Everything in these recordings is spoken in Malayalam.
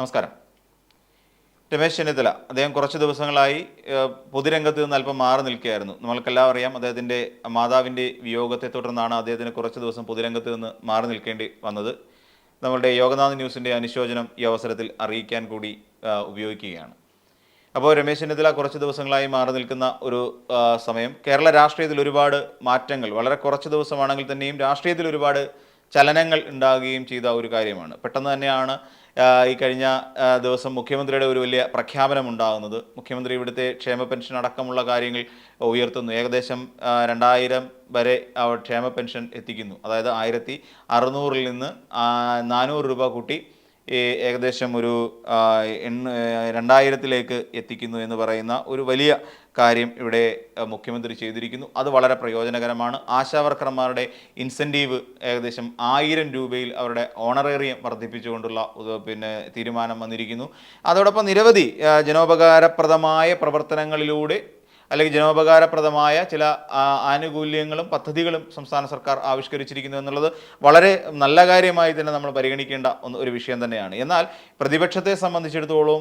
നമസ്കാരം. രമേശ് ചെന്നിത്തല അദ്ദേഹം കുറച്ച് ദിവസങ്ങളായി പൊതുരംഗത്ത് നിന്ന് അല്പം മാറി നിൽക്കുകയായിരുന്നു. നമ്മൾക്കെല്ലാം അറിയാം അദ്ദേഹത്തിന്റെ മാതാവിന്റെ വിയോഗത്തെ തുടർന്നാണ് അദ്ദേഹത്തിന് കുറച്ച് ദിവസം പൊതുരംഗത്ത് നിന്ന് മാറി നിൽക്കേണ്ടി വന്നത്. നമ്മളുടെ യോഗനാഥ് ന്യൂസിന്റെ അനുശോചനം ഈ അവസരത്തിൽ അറിയിക്കാൻ കൂടി ഉപയോഗിക്കുകയാണ്. അപ്പോൾ രമേശ് ചെന്നിത്തല കുറച്ച് ദിവസങ്ങളായി മാറി നിൽക്കുന്ന ഒരു സമയം. കേരള രാഷ്ട്രീയത്തിൽ ഒരുപാട് മാറ്റങ്ങൾ വളരെ കുറച്ച് ദിവസമാണെങ്കിൽ തന്നെയും രാഷ്ട്രീയത്തിൽ ഒരുപാട് ചലനങ്ങൾ ഉണ്ടാകുകയും ചെയ്ത ഒരു കാര്യമാണ്. പെട്ടെന്ന് തന്നെയാണ് ഈ കഴിഞ്ഞ ദിവസം മുഖ്യമന്ത്രിയുടെ ഒരു വലിയ പ്രഖ്യാപനം ഉണ്ടാകുന്നത്. മുഖ്യമന്ത്രി ഇവിടുത്തെ ക്ഷേമ പെൻഷൻ അടക്കമുള്ള കാര്യങ്ങൾ ഉയർത്തുന്നു. ഏകദേശം രണ്ടായിരം വരെ ക്ഷേമ പെൻഷൻ എത്തിക്കുന്നു. അതായത് ആയിരത്തി അറുന്നൂറിൽ നിന്ന് നാനൂറ് രൂപ കൂട്ടി ഏകദേശം ഒരു എണ്ണ രണ്ടായിരത്തിലേക്ക് എത്തിക്കുന്നു എന്ന് പറയുന്ന ഒരു വലിയ കാര്യം ഇവിടെ മുഖ്യമന്ത്രി ചെയ്തിരിക്കുന്നു. അത് വളരെ പ്രയോജനകരമാണ്. ആശാവർക്കർമാരുടെ ഇൻസെന്റീവ് ഏകദേശം ആയിരം രൂപയിൽ അവരുടെ ഓണറേറിയം വർദ്ധിപ്പിച്ചുകൊണ്ടുള്ള പിന്നെ തീരുമാനം വന്നിരിക്കുന്നു. അതോടൊപ്പം നിരവധി ജനോപകാരപ്രദമായ പ്രവർത്തനങ്ങളിലൂടെ അല്ലെങ്കിൽ ജനോപകാരപ്രദമായ ചില ആനുകൂല്യങ്ങളും പദ്ധതികളും സംസ്ഥാന സർക്കാർ ആവിഷ്കരിച്ചിരിക്കുന്നു എന്നുള്ളത് വളരെ നല്ല കാര്യമായി തന്നെ നമ്മൾ പരിഗണിക്കേണ്ട ഒരു വിഷയം തന്നെയാണ്. എന്നാൽ പ്രതിപക്ഷത്തെ സംബന്ധിച്ചിടത്തോളം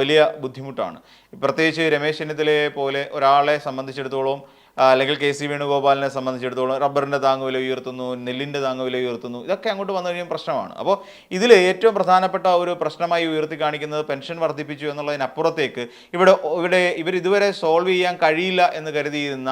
വലിയ ബുദ്ധിമുട്ടാണ്. പ്രത്യേകിച്ച് രമേശ് ചെന്നിത്തലയെ പോലെ ഒരാളെ സംബന്ധിച്ചിടത്തോളം അല്ലെങ്കിൽ കെ സി വേണുഗോപാലിനെ സംബന്ധിച്ചിടത്തോളം റബ്ബറിന്റെ താങ്ങുവില ഉയർത്തുന്നു നെല്ലിന്റെ താങ്ങുവില ഉയർത്തുന്നു ഇതൊക്കെ അങ്ങോട്ട് വന്നു കഴിയുമ്പോൾ പ്രശ്നമാണ്. അപ്പോൾ ഇതിൽ ഏറ്റവും പ്രധാനപ്പെട്ട ഒരു പ്രശ്നമായി ഉയർത്തി കാണിക്കുന്നത് പെൻഷൻ വർദ്ധിപ്പിച്ചു എന്നുള്ളതിനപ്പുറത്തേക്ക് ഇവിടെ ഇവിടെ ഇവർ ഇതുവരെ സോൾവ് ചെയ്യാൻ കഴിയില്ല എന്ന് കരുതിയിരുന്ന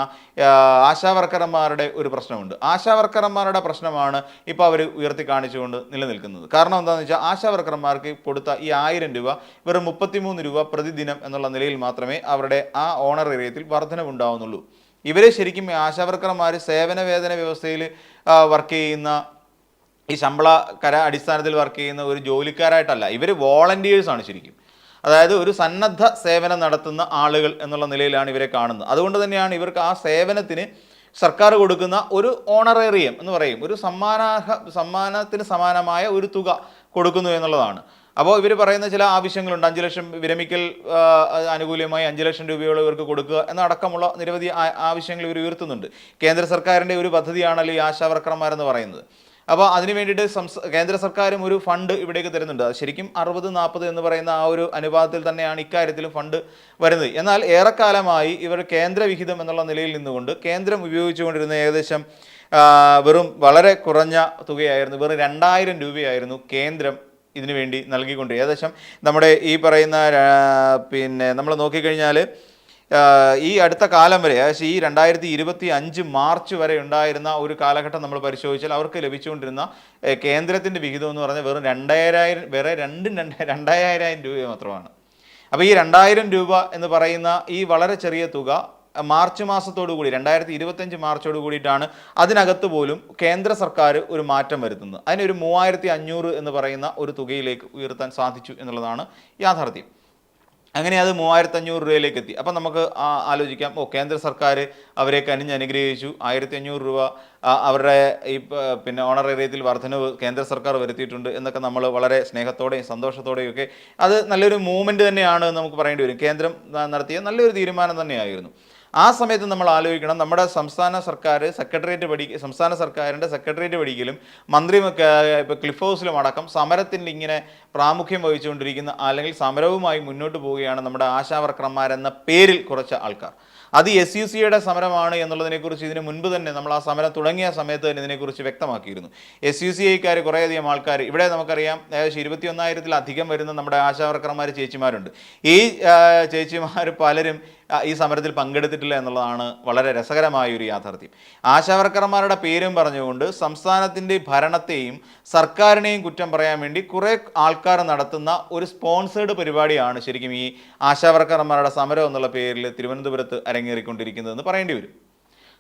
ആശാവർക്കർമാരുടെ ഒരു പ്രശ്നമുണ്ട്. ആശാവർക്കർമാരുടെ പ്രശ്നമാണ് ഇപ്പോൾ അവർ ഉയർത്തി കാണിച്ചുകൊണ്ട് നിലനിൽക്കുന്നത്. കാരണം എന്താണെന്ന് വെച്ചാൽ ആശാവർക്കർമാർക്ക് കൊടുത്ത ഈ ആയിരം രൂപ വെറും മുപ്പത്തിമൂന്ന് രൂപ പ്രതിദിനം എന്നുള്ള നിലയിൽ മാത്രമേ അവരുടെ ആ ഓണർ ഏരിയത്തിൽ വർധനവുണ്ടാവുന്നുള്ളൂ. ഇവരെ ശരിക്കും ആശാവർക്കർമാർ സേവന വേതന വ്യവസ്ഥയിൽ വർക്ക് ചെയ്യുന്ന ഈ ശമ്പള കര അടിസ്ഥാനത്തിൽ വർക്ക് ചെയ്യുന്ന ഒരു ജോലിക്കാരായിട്ടല്ല. ഇവർ വോളണ്ടിയേഴ്സാണ് ശരിക്കും. അതായത് ഒരു സന്നദ്ധ സേവനം നടത്തുന്ന ആളുകൾ എന്നുള്ള നിലയിലാണ് ഇവരെ കാണുന്നത്. അതുകൊണ്ട് തന്നെയാണ് ഇവർക്ക് ആ സേവനത്തിന് സർക്കാർ കൊടുക്കുന്ന ഒരു ഓണറേറിയം എന്ന് പറയും. ഒരു സമ്മാനാർഹ സമ്മാനത്തിന് സമാനമായ ഒരു തുക കൊടുക്കുന്നു എന്നുള്ളതാണ്. അപ്പോൾ ഇവർ പറയുന്ന ചില ആവശ്യങ്ങളുണ്ട്. അഞ്ച് ലക്ഷം വിരമിക്കൽ ആനുകൂല്യമായി അഞ്ച് ലക്ഷം രൂപയോളം ഇവർക്ക് കൊടുക്കുക എന്നടക്കമുള്ള നിരവധി ആവശ്യങ്ങൾ ഇവർ ഉയർത്തുന്നുണ്ട്. കേന്ദ്ര സർക്കാരിന്റെ ഒരു പദ്ധതിയാണല്ലോ ഈ ആശാവർക്കർമാരെന്ന് പറയുന്നത്. അപ്പോൾ അതിന് വേണ്ടിയിട്ട് സംസ് കേന്ദ്ര സർക്കാരും ഒരു ഫണ്ട് ഇവിടേക്ക് തരുന്നുണ്ട്. അത് ശരിക്കും അറുപത് നാൽപ്പത് എന്ന് പറയുന്ന ആ ഒരു അനുപാതത്തിൽ തന്നെയാണ് ഇക്കാര്യത്തിലും ഫണ്ട് വരുന്നത്. എന്നാൽ ഏറെക്കാലമായി ഇവർ കേന്ദ്രവിഹിതം എന്നുള്ള നിലയിൽ നിന്നുകൊണ്ട് കേന്ദ്രം ഉപയോഗിച്ചുകൊണ്ടിരുന്ന ഏകദേശം വെറും വളരെ കുറഞ്ഞ തുകയായിരുന്നു. വെറും രണ്ടായിരം രൂപയായിരുന്നു കേന്ദ്രം ഇതിനു വേണ്ടി നൽകിക്കൊണ്ട് ഏകദേശം നമ്മുടെ ഈ പറയുന്ന പിന്നെ നമ്മൾ നോക്കിക്കഴിഞ്ഞാൽ ഈ അടുത്ത കാലം വരെ ഈ രണ്ടായിരത്തി ഇരുപത്തി അഞ്ച് മാർച്ച് വരെ ഉണ്ടായിരുന്ന ഒരു കാലഘട്ടം നമ്മൾ പരിശോധിച്ചാൽ അവർക്ക് ലഭിച്ചുകൊണ്ടിരുന്ന കേന്ദ്രത്തിന്റെ വിഹിതം എന്ന് പറഞ്ഞാൽ വെറും രണ്ടായിരം വേറെ രണ്ടും രണ്ട് രണ്ടായിരം രൂപ മാത്രമാണ്. അപ്പോൾ ഈ രണ്ടായിരം രൂപ എന്ന് പറയുന്ന ഈ വളരെ ചെറിയ തുക മാർച്ച് മാസത്തോടു കൂടി രണ്ടായിരത്തി ഇരുപത്തഞ്ച് മാർച്ചോട് കൂടിയിട്ടാണ് അതിനകത്ത് പോലും കേന്ദ്ര സർക്കാർ ഒരു മാറ്റം വരുത്തുന്നത്. അതിനൊരു മൂവായിരത്തി അഞ്ഞൂറ് എന്ന് പറയുന്ന ഒരു തുകയിലേക്ക് ഉയർത്താൻ സാധിച്ചു എന്നുള്ളതാണ് യാഥാർത്ഥ്യം. അങ്ങനെ അത് മൂവായിരത്തി അഞ്ഞൂറ് രൂപയിലേക്ക് എത്തി. അപ്പം നമുക്ക് ആലോചിക്കാം ഓ കേന്ദ്ര സർക്കാർ അവരെ കനിഞ്ഞ് അനുഗ്രഹിച്ചു. ആയിരത്തി അഞ്ഞൂറ് രൂപ അവരുടെ ഈ പിന്നെ ഓണറേറിയത്തിൽ വർധനവ് കേന്ദ്ര സർക്കാർ വരുത്തിയിട്ടുണ്ട് എന്നൊക്കെ നമ്മൾ വളരെ സ്നേഹത്തോടെയും സന്തോഷത്തോടെയും ഒക്കെ അത് നല്ലൊരു മൂവ്മെന്റ് തന്നെയാണ് നമുക്ക് പറയേണ്ടി വരും. കേന്ദ്രം നടത്തിയ നല്ലൊരു തീരുമാനം തന്നെയായിരുന്നു. ആ സമയത്ത് നമ്മൾ ആലോചിക്കണം. നമ്മുടെ സംസ്ഥാന സർക്കാർ സെക്രട്ടേറിയറ്റ് പഠി സംസ്ഥാന സർക്കാരിന്റെ സെക്രട്ടേറിയറ്റ് പഠിക്കലും മന്ത്രി ഇപ്പോൾ ക്ലിഫ് ഹൗസിലും അടക്കം സമരത്തിന്റെ ഇങ്ങനെ പ്രാമുഖ്യം വഹിച്ചുകൊണ്ടിരിക്കുന്ന അല്ലെങ്കിൽ സമരവുമായി മുന്നോട്ട് പോവുകയാണ് നമ്മുടെ ആശാവർക്കർമാരെന്ന പേരിൽ കുറച്ച് ആൾക്കാർ. അത് എസ് യു സിയുടെ സമരമാണ് എന്നുള്ളതിനെക്കുറിച്ച് ഇതിന് മുൻപ് തന്നെ നമ്മൾ ആ സമരം തുടങ്ങിയ സമയത്ത് തന്നെ ഇതിനെക്കുറിച്ച് വ്യക്തമാക്കിയിരുന്നു. എസ് യു സി ഐക്കാർ കുറേയധികം ആൾക്കാർ ഇവിടെ നമുക്കറിയാം ഏകദേശം ഇരുപത്തി ഒന്നായിരത്തിലധികം വരുന്ന നമ്മുടെ ആശാവർക്കർമാർ ചേച്ചിമാരുണ്ട്. ഈ ചേച്ചിമാർ പലരും ഈ സമരത്തിൽ പങ്കെടുത്തിട്ടില്ല എന്നുള്ളതാണ് വളരെ രസകരമായ ഒരു യാഥാർത്ഥ്യം. ആശാവർക്കർമാരുടെ പേരും പറഞ്ഞുകൊണ്ട് സംസ്ഥാനത്തിന്റെ ഭരണത്തെയും സർക്കാരിനെയും കുറ്റം പറയാൻ വേണ്ടി കുറേ ആൾക്കാർ നടത്തുന്ന ഒരു സ്പോൺസേഡ് പരിപാടിയാണ് ശരിക്കും ഈ ആശാവർക്കർമാരുടെ സമരം എന്നുള്ള പേരിൽ തിരുവനന്തപുരത്ത് അരങ്ങേറിക്കൊണ്ടിരിക്കുന്നതെന്ന് പറയേണ്ടി വരും.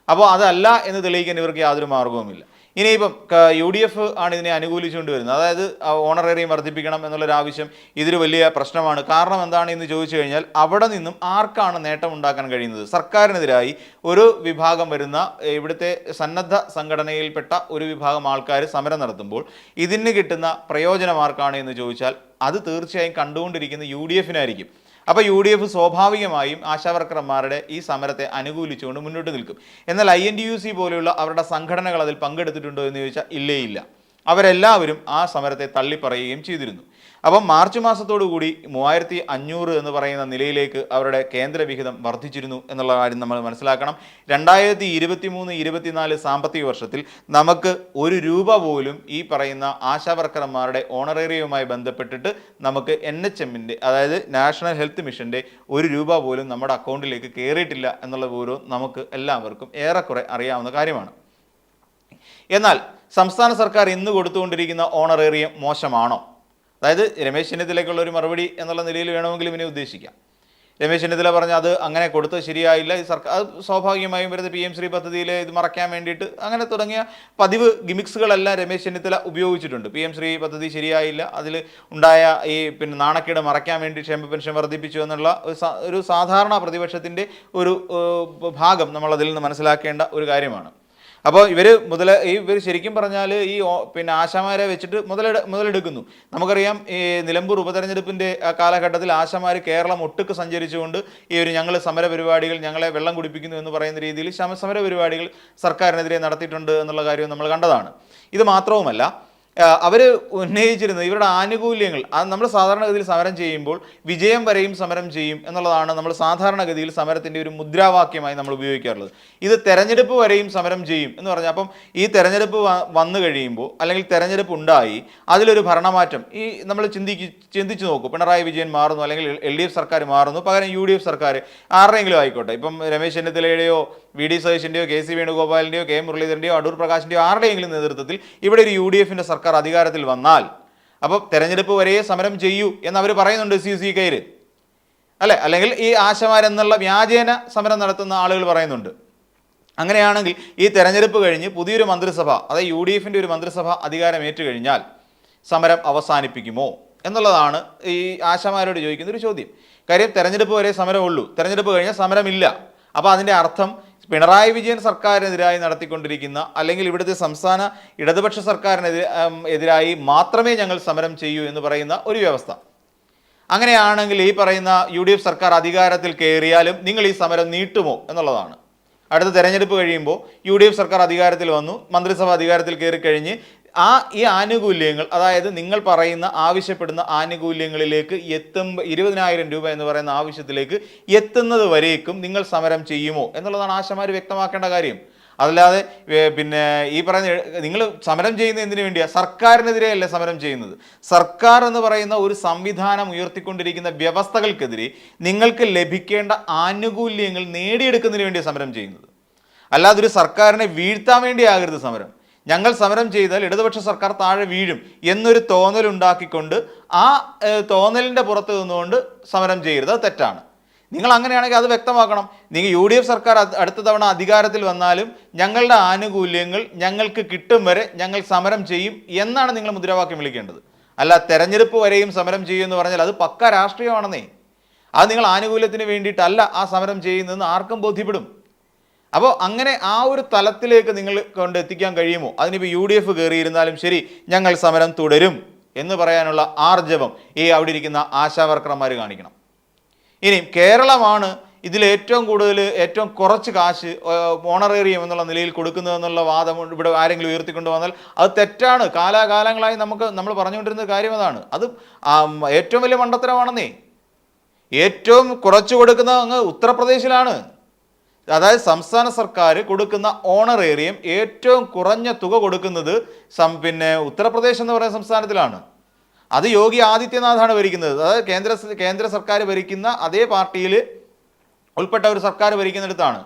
അപ്പോൾ അതല്ല എന്ന് തെളിയിക്കാൻ ഇവർക്ക് യാതൊരു മാർഗവുമില്ല ഇനിയിപ്പം യു ഡി എഫ് ആണ് ഇതിനെ അനുകൂലിച്ചുകൊണ്ട് വരുന്നത് അതായത് ഓണറേറിയം വർദ്ധിപ്പിക്കണം എന്നുള്ളൊരു ആവശ്യം ഇതൊരു വലിയ പ്രശ്നമാണ്. കാരണം എന്താണ് എന്ന് ചോദിച്ചു കഴിഞ്ഞാൽ അവിടെ നിന്നും ആർക്കാണ് നേട്ടം ഉണ്ടാക്കാൻ കഴിയുന്നത്? സർക്കാരിനെതിരായി ഒരു വിഭാഗം വരുന്ന ഇവിടുത്തെ സന്നദ്ധ സംഘടനയിൽപ്പെട്ട ഒരു വിഭാഗം ആൾക്കാർ സമരം നടത്തുമ്പോൾ ഇതിന് കിട്ടുന്ന പ്രയോജനം ആർക്കാണ് എന്ന് ചോദിച്ചാൽ അത് തീർച്ചയായും കണ്ടുകൊണ്ടിരിക്കുന്ന യു ഡി എഫിനായിരിക്കും അപ്പോൾ യു ഡി എഫ് സ്വാഭാവികമായും ആശാവർക്കർമാരുടെ ഈ സമരത്തെ അനുകൂലിച്ചുകൊണ്ട് മുന്നോട്ട് നിൽക്കും. എന്നാൽ I N D U C പോലെയുള്ള അവരുടെ സംഘടനകൾ അതിൽ പങ്കെടുത്തിട്ടുണ്ടോ എന്ന് ചോദിച്ചാൽ ഇല്ലേ ഇല്ല അവരെല്ലാവരും ആ സമരത്തെ തള്ളിപ്പറയുകയും ചെയ്തിരുന്നു. അപ്പം മാർച്ച് മാസത്തോടു കൂടി മൂവായിരത്തി അഞ്ഞൂറ് എന്ന് പറയുന്ന നിലയിലേക്ക് അവരുടെ കേന്ദ്ര വിഹിതം വർദ്ധിച്ചിരുന്നു എന്നുള്ള കാര്യം നമ്മൾ മനസ്സിലാക്കണം. രണ്ടായിരത്തി ഇരുപത്തി മൂന്ന് ഇരുപത്തിനാല് സാമ്പത്തിക വർഷത്തിൽ നമുക്ക് ഒരു രൂപ പോലും ഈ പറയുന്ന ആശാവർക്കർമാരുടെ ഓണറേറിയവുമായി ബന്ധപ്പെട്ടിട്ട് നമുക്ക് എൻ എച്ച് എമ്മിന്റെ അതായത് നാഷണൽ ഹെൽത്ത് മിഷന്റെ ഒരു രൂപ പോലും നമ്മുടെ അക്കൗണ്ടിലേക്ക് കയറിയിട്ടില്ല എന്നുള്ള വിവരവും നമുക്ക് എല്ലാവർക്കും ഏറെക്കുറെ അറിയാവുന്ന കാര്യമാണ്. എന്നാൽ സംസ്ഥാന സർക്കാർ ഇന്ന് കൊടുത്തുകൊണ്ടിരിക്കുന്ന ഓണറേറിയം മോശമാണോ? അതായത് രമേശ് ചെന്നിത്തലയ്ക്കുള്ള ഒരു മറുപടി എന്നുള്ള നിലയിൽ വേണമെങ്കിലും ഇനി ഉദ്ദേശിക്കാം. രമേശ് ചെന്നിത്തല പറഞ്ഞ അത് അങ്ങനെ കൊടുത്ത് ശരിയായില്ല. ഈ സർക്കാർ അത് സ്വാഭാവികമായും വരുന്ന പി എം ശ്രീ പദ്ധതിയിൽ ഇത് മറയ്ക്കാൻ വേണ്ടിയിട്ട് അങ്ങനെ തുടങ്ങിയ പതിവ് ഗിമിക്സുകളെല്ലാം രമേശ് ചെന്നിത്തല ഉപയോഗിച്ചിട്ടുണ്ട്. പി എം ശ്രീ പദ്ധതി ശരിയായില്ല. അതിൽ ഉണ്ടായ ഈ പിന്നെ നാണക്കേട് മറയ്ക്കാൻ വേണ്ടി ക്ഷേമ പെൻഷൻ വർദ്ധിപ്പിച്ചു എന്നുള്ള ഒരു സാധാരണ പ്രതിപക്ഷത്തിന്റെ ഒരു ഭാഗം നമ്മളതിൽ നിന്ന് മനസ്സിലാക്കേണ്ട ഒരു കാര്യമാണ്. അപ്പോൾ ഇവർ മുതൽ ഈ ഇവർ ശരിക്കും പറഞ്ഞാൽ ഈ പിന്നെ ആശാമാരെ വെച്ചിട്ട് മുതലെടു മുതലെടുക്കുന്നു. നമുക്കറിയാം ഈ നിലമ്പൂർ ഉപതെരഞ്ഞെടുപ്പിന്റെ കാലഘട്ടത്തിൽ ആശാമാർ കേരളം ഒട്ടുക്ക് സഞ്ചരിച്ചുകൊണ്ട് ഈ ഒരു ഞങ്ങൾ സമര പരിപാടികൾ ഞങ്ങളെ വെള്ളം കുടിപ്പിക്കുന്നു എന്ന് പറയുന്ന രീതിയിൽ സമര പരിപാടികൾ സർക്കാരിനെതിരെ നടത്തിയിട്ടുണ്ട് എന്നുള്ള കാര്യം നമ്മൾ കണ്ടതാണ്. ഇത് മാത്രവുമല്ല അവർ ഉന്നയിച്ചിരുന്നത് ഇവരുടെ ആനുകൂല്യങ്ങൾ. നമ്മൾ സാധാരണഗതിയിൽ സമരം ചെയ്യുമ്പോൾ വിജയം വരെയും സമരം ചെയ്യും എന്നുള്ളതാണ് നമ്മൾ സാധാരണഗതിയിൽ സമരത്തിന്റെ ഒരു മുദ്രാവാക്യമായി നമ്മൾ ഉപയോഗിക്കാറുള്ളത്. ഇത് തെരഞ്ഞെടുപ്പ് വരെയും സമരം ചെയ്യും എന്ന് പറഞ്ഞാൽ അപ്പം ഈ തെരഞ്ഞെടുപ്പ് വന്നു കഴിയുമ്പോൾ അല്ലെങ്കിൽ തെരഞ്ഞെടുപ്പ് ഉണ്ടായി അതിലൊരു ഭരണമാറ്റം. ഈ നമ്മൾ ചിന്തിക്ക് ചിന്തിച്ചു നോക്കും. പിണറായി വിജയൻ മാറുന്നു അല്ലെങ്കിൽ എൽ ഡി എഫ് സർക്കാർ മാറുന്നു. പകരം യു ഡി എഫ് സർക്കാർ ആരുടെയെങ്കിലും ആയിക്കോട്ടെ. ഇപ്പം രമേശ് ചെന്നിത്തലയുടെയോ വി ഡി സതീശന്റെയോ കെ സി വേണുഗോപാലിന്റെയോ കെ മുരളീധരന്റെയോ അടൂർ പ്രകാശിന്റെയോ ആരുടെയെങ്കിലും നേതൃത്വത്തിൽ ഇവിടെ ഒരു യു ഡി എഫിന്റെ സർക്കാർ അധികാരത്തിൽ വന്നാൽ അപ്പോൾ തെരഞ്ഞെടുപ്പ് വരെ സമരം ചെയ്യൂ എന്ന് അവർ പറയുന്നുണ്ട് സി സി കയ്യിൽ അല്ലെ? അല്ലെങ്കിൽ ഈ ആശമാരെന്നുള്ള വ്യാജേന സമരം നടത്തുന്ന ആളുകൾ പറയുന്നുണ്ട്. അങ്ങനെയാണെങ്കിൽ ഈ തെരഞ്ഞെടുപ്പ് കഴിഞ്ഞ് പുതിയൊരു മന്ത്രിസഭ അതായത് യു ഡി എഫിന്റെ ഒരു മന്ത്രിസഭ അധികാരം ഏറ്റുകഴിഞ്ഞാൽ സമരം അവസാനിപ്പിക്കുമോ എന്നുള്ളതാണ് ഈ ആശമാരോട് ചോദിക്കുന്ന ഒരു ചോദ്യം. കാര്യം തെരഞ്ഞെടുപ്പ് വരെ സമരമുള്ളൂ. തെരഞ്ഞെടുപ്പ് കഴിഞ്ഞാൽ സമരമില്ല. അപ്പോൾ അതിന്റെ അർത്ഥം പിണറായി വിജയൻ സർക്കാരിനെതിരായി നടത്തിക്കൊണ്ടിരിക്കുന്ന അല്ലെങ്കിൽ ഇവിടുത്തെ സംസ്ഥാന ഇടതുപക്ഷ സർക്കാരിനെതിരെ എതിരായി മാത്രമേ ഞങ്ങൾ സമരം ചെയ്യൂ എന്ന് പറയുന്ന ഒരു വ്യവസ്ഥ. അങ്ങനെയാണെങ്കിൽ ഈ പറയുന്ന യു ഡി എഫ് സർക്കാർ അധികാരത്തിൽ കയറിയാലും നിങ്ങൾ ഈ സമരം നീട്ടുമോ എന്നുള്ളതാണ്. അടുത്ത തെരഞ്ഞെടുപ്പ് കഴിയുമ്പോൾ യു ഡി എഫ് സർക്കാർ അധികാരത്തിൽ വന്നു മന്ത്രിസഭ അധികാരത്തിൽ കയറി കഴിഞ്ഞ് ആ ഈ ആനുകൂല്യങ്ങൾ അതായത് നിങ്ങൾ പറയുന്ന ആവശ്യപ്പെടുന്ന ആനുകൂല്യങ്ങളിലേക്ക് എത്തുമ്പോൾ ഇരുപതിനായിരം രൂപ എന്ന് പറയുന്ന ആവശ്യത്തിലേക്ക് എത്തുന്നത് വരേക്കും നിങ്ങൾ സമരം ചെയ്യുമോ എന്നുള്ളതാണ് ആശമാർ വ്യക്തമാക്കേണ്ട കാര്യം. അതല്ലാതെ പിന്നെ ഈ പറയുന്ന നിങ്ങൾ സമരം ചെയ്യുന്ന എന്തിനു വേണ്ടിയാണ് സർക്കാരിനെതിരെയല്ല സമരം ചെയ്യുന്നത്. സർക്കാർ എന്ന് പറയുന്ന ഒരു സംവിധാനം ഉയർത്തിക്കൊണ്ടിരിക്കുന്ന വ്യവസ്ഥകൾക്കെതിരെ നിങ്ങൾക്ക് ലഭിക്കേണ്ട ആനുകൂല്യങ്ങൾ നേടിയെടുക്കുന്നതിന് വേണ്ടിയാണ് സമരം ചെയ്യുന്നത്. അല്ലാതെ ഒരു സർക്കാരിനെ വീഴ്ത്താൻ വേണ്ടിയാകരുത് സമരം. ഞങ്ങൾ സമരം ചെയ്താൽ ഇടതുപക്ഷ സർക്കാർ താഴെ വീഴും എന്നൊരു തോന്നലുണ്ടാക്കിക്കൊണ്ട് ആ തോന്നലിന്റെ പുറത്ത് നിന്നുകൊണ്ട് സമരം ചെയ്യരുത്. തെറ്റാണ്. നിങ്ങൾ അങ്ങനെയാണെങ്കിൽ അത് വ്യക്തമാക്കണം. നിങ്ങൾ യു ഡി എഫ് സർക്കാർ അടുത്ത തവണ അധികാരത്തിൽ വന്നാലും ഞങ്ങളുടെ ആനുകൂല്യങ്ങൾ ഞങ്ങൾക്ക് കിട്ടും വരെ ഞങ്ങൾ സമരം ചെയ്യും എന്നാണ് നിങ്ങൾ മുദ്രാവാക്യം വിളിക്കേണ്ടത്. അല്ല തെരഞ്ഞെടുപ്പ് വരെയും സമരം ചെയ്യും എന്ന് പറഞ്ഞാൽ അത് പക്ക രാഷ്ട്രീയമാണെന്നേ. അത് നിങ്ങൾ ആനുകൂല്യത്തിന് വേണ്ടിയിട്ടല്ല ആ സമരം ചെയ്യുന്നതെന്ന് ആർക്കും ബോധ്യപ്പെടും. അപ്പോൾ അങ്ങനെ ആ ഒരു തലത്തിലേക്ക് നിങ്ങൾ കൊണ്ട് എത്തിക്കാൻ കഴിയുമോ? അതിനിപ്പോൾ യു ഡി എഫ് കയറിയിരുന്നാലും ശരി ഞങ്ങൾ സമരം തുടരും എന്ന് പറയാനുള്ള ആർജവം ഈ അവിടെ ഇരിക്കുന്ന ആശാവർക്കർമാർ കാണിക്കണം. ഇനി കേരളമാണ് ഇതിൽ ഏറ്റവും കൂടുതൽ ഏറ്റവും കുറച്ച് കാശ് ഓണറേറിയം എന്നുള്ള നിലയിൽ കൊടുക്കുന്നതെന്നുള്ള വാദം ഇവിടെ ആരെങ്കിലും ഉയർത്തിക്കൊണ്ട് വന്നാൽ അത് തെറ്റാണ്. കാലാകാലങ്ങളായി നമുക്ക് നമ്മൾ പറഞ്ഞുകൊണ്ടിരുന്ന കാര്യം അതാണ്. അത് ഏറ്റവും വലിയ മണ്ടത്തരമാണെന്നേ. ഏറ്റവും കുറച്ച് കൊടുക്കുന്നത് അങ്ങ് ഉത്തർപ്രദേശിലാണ്. അതായത് സംസ്ഥാന സർക്കാർ കൊടുക്കുന്ന ഓണറേറിയം ഏറ്റവും കുറഞ്ഞ തുക കൊടുക്കുന്നത് സം പിന്നെ ഉത്തർപ്രദേശ് എന്ന് പറയുന്ന സംസ്ഥാനത്തിലാണ്. അത് യോഗി ആദിത്യനാഥാണ് ഭരിക്കുന്നത്. അതായത് കേന്ദ്ര കേന്ദ്ര സർക്കാർ ഭരിക്കുന്ന അതേ പാർട്ടിയിൽ ഉൾപ്പെട്ട ഒരു സർക്കാർ ഭരിക്കുന്നിടത്താണ്.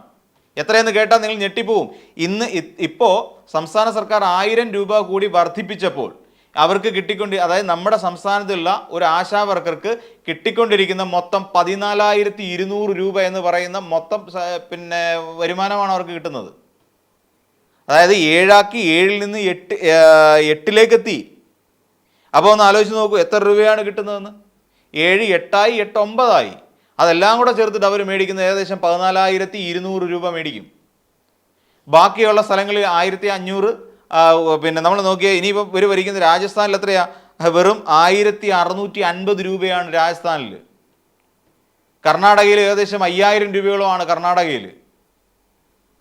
എത്രയെന്ന് കേട്ടാൽ നിങ്ങൾ ഞെട്ടിപ്പോവും. ഇന്ന് ഇപ്പോൾ സംസ്ഥാന സർക്കാർ ആയിരം രൂപ കൂടി വർദ്ധിപ്പിച്ചപ്പോൾ അവർക്ക് കിട്ടിക്കൊണ്ട് അതായത് നമ്മുടെ സംസ്ഥാനത്തുള്ള ഒരു ആശാ വർക്കർക്ക് കിട്ടിക്കൊണ്ടിരിക്കുന്ന മൊത്തം പതിനാലായിരത്തി ഇരുന്നൂറ് രൂപ എന്ന് പറയുന്ന മൊത്തം പിന്നെ വരുമാനമാണ് അവർക്ക് കിട്ടുന്നത്. അതായത് ഏഴാക്കി ഏഴിൽ നിന്ന് എട്ട് എട്ടിലേക്ക് എത്തി അപ്പോൾ ഒന്ന് ആലോചിച്ച് നോക്കൂ എത്ര രൂപയാണ് കിട്ടുന്നതെന്ന്? ഏഴ് എട്ടായി എട്ട് ഒമ്പതായി. അതെല്ലാം കൂടെ ചേർത്തിട്ട് അവർ മേടിക്കുന്നത് ഏകദേശം പതിനാലായിരത്തി ഇരുന്നൂറ് രൂപ മേടിക്കും. ബാക്കിയുള്ള സ്ഥലങ്ങളിൽ ആയിരത്തി അഞ്ഞൂറ് പിന്നെ നമ്മൾ നോക്കിയാൽ ഇനിയിപ്പോൾ ഇവർ ഭരിക്കുന്ന രാജസ്ഥാനിൽ എത്രയാ? വെറും ആയിരത്തി അറുന്നൂറ്റി അൻപത് രൂപയാണ് രാജസ്ഥാനിൽ കർണാടകയിൽ ഏകദേശം അയ്യായിരം രൂപയോളമാണ് കർണാടകയിൽ.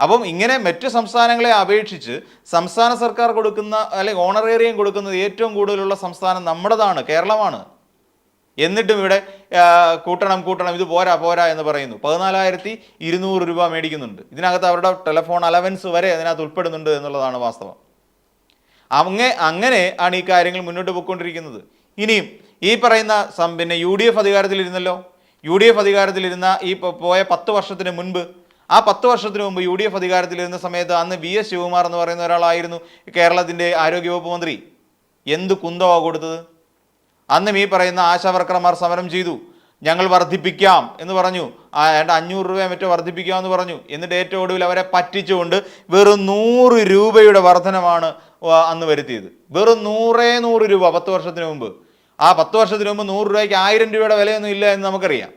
അപ്പം ഇങ്ങനെ മറ്റ് സംസ്ഥാനങ്ങളെ അപേക്ഷിച്ച് സംസ്ഥാന സർക്കാർ കൊടുക്കുന്ന അല്ലെങ്കിൽ ഓണറേറിയം കൊടുക്കുന്നത് ഏറ്റവും കൂടുതലുള്ള സംസ്ഥാനം നമ്മുടേതാണ് കേരളമാണ്. എന്നിട്ടും ഇവിടെ കൂട്ടണം കൂട്ടണം ഇത് പോരാ പോരാ എന്ന് പറയുന്നു. പതിനാലായിരത്തി ഇരുന്നൂറ് രൂപ മേടിക്കുന്നുണ്ട്. ഇതിനകത്ത് അവരുടെ ടെലിഫോൺ അലവൻസ് വരെ അതിനകത്ത് ഉൾപ്പെടുന്നുണ്ട് എന്നുള്ളതാണ് വാസ്തവം. അങ്ങ അങ്ങനെ ആണ് ഈ കാര്യങ്ങൾ മുന്നോട്ട് പോയിക്കൊണ്ടിരിക്കുന്നത്. ഇനിയും ഈ പറയുന്ന പിന്നെ യു ഡി എഫ് അധികാരത്തിലിരുന്നല്ലോ? യു ഡി എഫ് അധികാരത്തിലിരുന്ന ഈ പോയ പത്ത് വർഷത്തിന് മുൻപ് ആ പത്ത് വർഷത്തിന് മുമ്പ് യു ഡി എഫ് അധികാരത്തിലിരുന്ന സമയത്ത് അന്ന് വി എസ് ശിവകുമാർ എന്ന് പറയുന്ന ഒരാളായിരുന്നു കേരളത്തിന്റെ ആരോഗ്യവകുപ്പ് മന്ത്രി. എന്ത് കുന്തമാണ് കൊടുത്തത്? അന്നും ഈ പറയുന്ന ആശാവർക്കർമാർ സമരം ചെയ്തു. ഞങ്ങൾ വർദ്ധിപ്പിക്കാം എന്ന് പറഞ്ഞു. ഏണ്ട അഞ്ഞൂറ് രൂപ മറ്റോ വർദ്ധിപ്പിക്കാമെന്ന് പറഞ്ഞു. എന്നിട്ട് ഏറ്റവും ഒടുവിൽ അവരെ പറ്റിച്ചുകൊണ്ട് വെറും നൂറ് രൂപയുടെ വർധനമാണ് അന്ന് വരുത്തിയത്. വെറും നൂറേ നൂറ് രൂപ പത്ത് വർഷത്തിന് മുമ്പ്. ആ പത്ത് വർഷത്തിന് മുമ്പ് നൂറ് രൂപയ്ക്ക് ആയിരം രൂപയുടെ വിലയൊന്നും ഇല്ല എന്ന് നമുക്കറിയാം.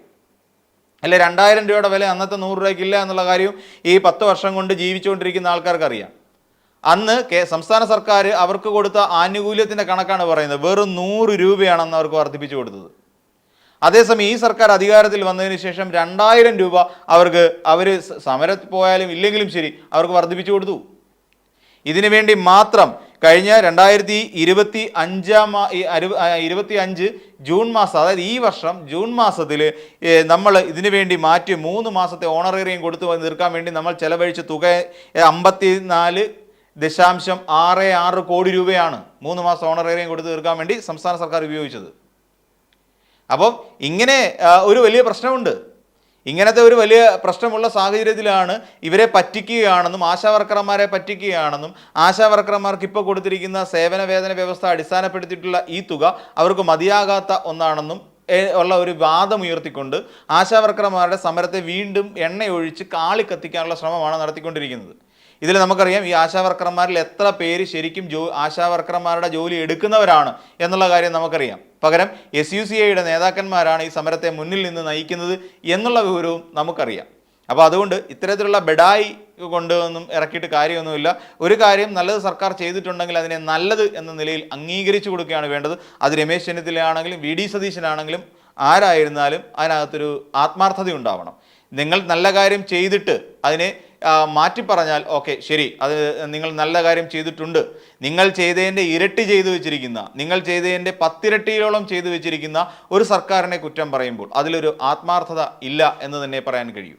അല്ലെ രണ്ടായിരം രൂപയുടെ വില അന്നത്തെ നൂറ് രൂപയ്ക്ക് ഇല്ല എന്നുള്ള കാര്യവും ഈ പത്ത് വർഷം കൊണ്ട് ജീവിച്ചുകൊണ്ടിരിക്കുന്ന ആൾക്കാർക്ക് അറിയാം അന്ന് കെ സംസ്ഥാന സർക്കാർ അവർക്ക് കൊടുത്ത ആനുകൂല്യത്തിന്റെ കണക്കാണ് പറയുന്നത്. വെറും നൂറ് രൂപയാണ് അന്ന് അവർക്ക് വർദ്ധിപ്പിച്ചു കൊടുത്തത്. അതേസമയം ഈ സർക്കാർ അധികാരത്തിൽ വന്നതിന് ശേഷം രണ്ടായിരം രൂപ അവർക്ക് അവർ സമരത്തിൽ പോയാലും ഇല്ലെങ്കിലും ശരി അവർക്ക് വർദ്ധിപ്പിച്ചു കൊടുത്തു. ഇതിനു വേണ്ടി മാത്രം കഴിഞ്ഞ രണ്ടായിരത്തി ഇരുപത്തി അഞ്ചാം ഇരുപത്തി അഞ്ച് ജൂൺ മാസം അതായത് ഈ വർഷം ജൂൺ മാസത്തിൽ നമ്മൾ ഇതിനു വേണ്ടി മാറ്റി മൂന്ന് മാസത്തെ ഓണറേറിയം കൊടുത്തു തീർക്കാൻ വേണ്ടി നമ്മൾ ചെലവഴിച്ച തുക അമ്പത്തി നാല് ദശാംശം ആറ് ആറ് കോടി രൂപയാണ് മൂന്ന് മാസം ഓണറേറിയം കൊടുത്തു തീർക്കാൻ വേണ്ടി സംസ്ഥാന സർക്കാർ ഉപയോഗിച്ചത്. അപ്പം ഇങ്ങനെ ഒരു വലിയ പ്രശ്നമുണ്ട്. ഇങ്ങനത്തെ ഒരു വലിയ പ്രശ്നമുള്ള സാഹചര്യത്തിലാണ് ഇവരെ പറ്റിക്കുകയാണെന്നും ആശാവർക്കർമാരെ പറ്റിക്കുകയാണെന്നും ആശാവർക്കർമാർക്ക് ഇപ്പോൾ കൊടുത്തിരിക്കുന്ന സേവന വേതന വ്യവസ്ഥ അടിസ്ഥാനപ്പെടുത്തിയിട്ടുള്ള ഈ തുക അവർക്ക് മതിയാകാത്ത ഒന്നാണെന്നും ഉള്ള ഒരു വാദം ഉയർത്തിക്കൊണ്ട് ആശാവർക്കർമാരുടെ സമരത്തെ വീണ്ടും എണ്ണയൊഴിച്ച് കാളി കത്തിക്കാനുള്ള ശ്രമമാണ് നടത്തിക്കൊണ്ടിരിക്കുന്നത്. ഇതിൽ നമുക്കറിയാം ഈ ആശാവർക്കർമാരിൽ എത്ര പേര് ശരിക്കും ജോ ആശാവർക്കർമാരുടെ ജോലി എടുക്കുന്നവരാണ് എന്നുള്ള കാര്യം നമുക്കറിയാം. പകരം എസ് യു സി ഐയുടെ നേതാക്കന്മാരാണ് ഈ സമരത്തെ മുന്നിൽ നിന്ന് നയിക്കുന്നത് എന്നുള്ള വിവരവും നമുക്കറിയാം. അപ്പോൾ അതുകൊണ്ട് ഇത്തരത്തിലുള്ള ബെഡായി കൊണ്ടൊന്നും ഇറക്കിയിട്ട് കാര്യമൊന്നുമില്ല. ഒരു കാര്യം നല്ലത് സർക്കാർ ചെയ്തിട്ടുണ്ടെങ്കിൽ അതിനെ നല്ലത് എന്ന നിലയിൽ അംഗീകരിച്ചു കൊടുക്കുകയാണ് വേണ്ടത്. അത് രമേശ് ചെന്നിത്തലയാണെങ്കിലും വി ഡി സതീശനാണെങ്കിലും ആരായിരുന്നാലും അതിനകത്തൊരു ആത്മാർത്ഥത ഉണ്ടാവണം നിങ്ങൾ നല്ല കാര്യം ചെയ്തിട്ട് അതിനെ മാറ്റി പറഞ്ഞാൽ ഓക്കെ ശരി അത് നിങ്ങൾ നല്ല കാര്യം ചെയ്തിട്ടുണ്ട്. നിങ്ങൾ ചെയ്തതിന്റെ ഇരട്ടി ചെയ്തു വെച്ചിരിക്കുന്ന നിങ്ങൾ ചെയ്തതിന്റെ പത്തിരട്ടിയോളം ചെയ്തു വെച്ചിരിക്കുന്ന ഒരു സർക്കാരിനെ കുറ്റം പറയുമ്പോൾ അതിലൊരു ആത്മാർത്ഥത ഇല്ല എന്ന് തന്നെ പറയാൻ കഴിയൂ.